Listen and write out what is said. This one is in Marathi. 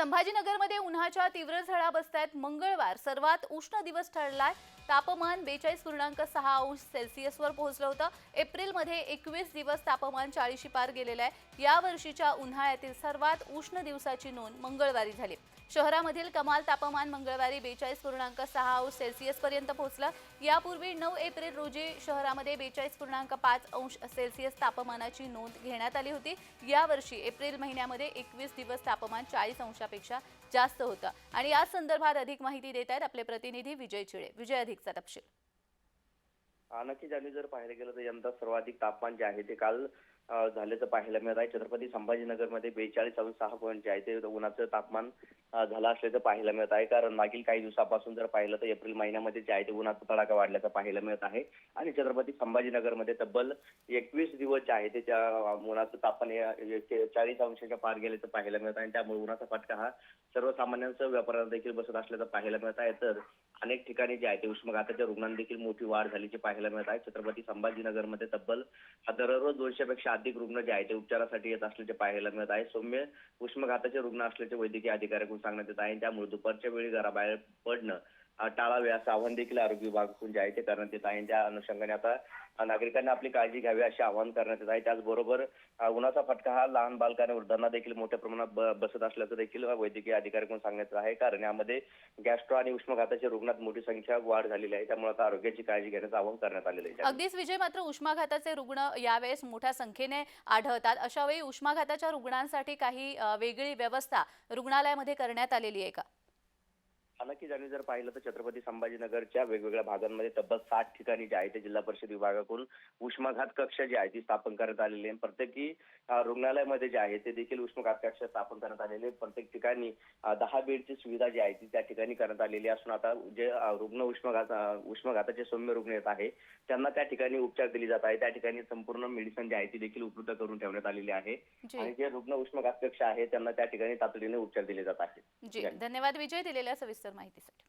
संभाजीनगरमध्ये उन्हाच्या तीव्र झळा बसतायत मंगळवार. सर्वात उष्ण दिवस ठरलाय. तापमान बेचाळीस पूर्णांक सहा अंश सेल्सिअसवर पोहोचलं होतं. एप्रिलमध्ये एकवीस दिवस तापमान चाळीशी पार गेलेलं आहे. या वर्षीच्या उन्हाळ्यातील सर्वात उष्ण दिवसाची नोंद मंगळवारी झाली. शहरामधील कमाल तापमान मंगळवारी बेचाळीस पूर्णांक सहा अंश सेल्सिअसपर्यंत पोहोचलं. यापूर्वी नऊ एप्रिल रोजी शहरामध्ये बेचाळीस पूर्णांक पाच अंश सेल्सिअस तापमानाची नोंद घेण्यात आली होती. यावर्षी एप्रिल महिन्यामध्ये एकवीस दिवस तापमान चाळीस अंशापेक्षा जास्त होतं. आणि या संदर्भात अधिक माहिती देत आहेत आपले प्रतिनिधी विजय चिळे विजय अधिकचा तपशील. नक्कीच आणि जर पाहायला गेलं तर यंदा सर्वाधिक तापमान जे आहे ते काल अ, झाल्याचं पाहायला मिळत आहे. छत्रपती संभाजीनगरमध्ये बेचाळीस अजून सहा पॉईंट जे आहे ते उन्हाचं तापमान अ, झालं असल्याचं पाहायला मिळत आहे. कारण मागील काही दिवसापासून जर पाहिलं तर एप्रिल महिन्यामध्ये जे आहे ते उन्हाचा तडाखा वाढल्याचं पाहायला मिळत आहे. आणि छत्रपती संभाजीनगरमध्ये तब्बल एकवीस दिवस जे आहे ते त्या उन्हाचं तापमान हे- हे चाळीस अंशाच्या पार गेल्याचं पाहायला मिळत आहे. आणि त्यामुळे उन्हाचा फटका हा सर्वसामान्यांसह व्यापाऱ्यांना देखील बसत असल्याचं पाहायला मिळत आहे. तर अनेक ठिकाणी जे आहे ते उष्माघाताच्या रुग्णांना देखील मोठी वाढ झाल्याची पाहायला मिळत आहे. छत्रपती संभाजीनगरमध्ये तब्बल दररोज दोनशेपेक्षा अधिक रुग्ण जे आहे ते उपचारासाठी येत असल्याचे पाहायला मिळत आहे. सौम्य उष्माघाताचे रुग्ण असल्याचे वैद्यकीय अधिकाऱ्याकडून सांगण्यात येत आहे. त्यामुळे दुपारच्या वेळी घराबाहेर पडणं टाळावे असं आवाहन देखील आरोग्य विभागाकडून जे आहे ते करण्यात येत आहे. त्या अनुषंगाने आता नागरिकांनी आपली काळजी घ्यावी असे आवाहन करण्यात येत आहे. त्याचबरोबर उन्हाचा फटका हा लहान बालकांना वृद्धांना देखील मोठ्या प्रमाणात ब- बसत असल्याचं देखील वैद्यकीय अधिकाऱ्यांकडून सांगण्यात आहे. कारण यामध्ये गॅस्ट्रो आणि उष्माघाताच्या रुग्णात मोठी संख्या वाढ झालेली आहे. त्यामुळे आता आरोग्याची काळजी घेण्याचं आवाहन करण्यात आलेलं आहे. अगदीच विजय मात्र उष्माघाताचे रुग्ण यावेळेस मोठ्या संख्येने आढळतात. अशा वेळी उष्माघाताच्या रुग्णांसाठी काही वेगळी व्यवस्था रुग्णालयामध्ये करण्यात आलेली आहे का? हा, नक्कीच आणि जर पाहिलं तर छत्रपती संभाजीनगरच्या वेगवेगळ्या भागांमध्ये तब्बल साठ ठिकाणी जे आहे ते जिल्हा परिषद विभागाकडून उष्माघात कक्ष जे आहे ती स्थापन करण्यात आलेली आहे. प्रत्येकी रुग्णालयामध्ये जे आहे ते देखील उष्माघात कक्ष स्थापन करण्यात आलेले. प्रत्येक ठिकाणी दहा बेडची सुविधा जी आहे ती त्या ठिकाणी करण्यात आलेली असून आता जे रुग्ण उष्माघात उष्माघाताचे सौम्य रुग्ण येत आहे त्यांना त्या ठिकाणी उपचार दिले जात आहे त्या ठिकाणी संपूर्ण मेडिसिन जी आहे ती देखील उपलब्ध करून ठेवण्यात आलेली आहे. आणि जे रुग्ण उष्माघात कक्ष आहे त्यांना त्या ठिकाणी तातडीने उपचार दिले जात आहेत. धन्यवाद. विजय दिलेल्या सविस्तर माहितीसाठी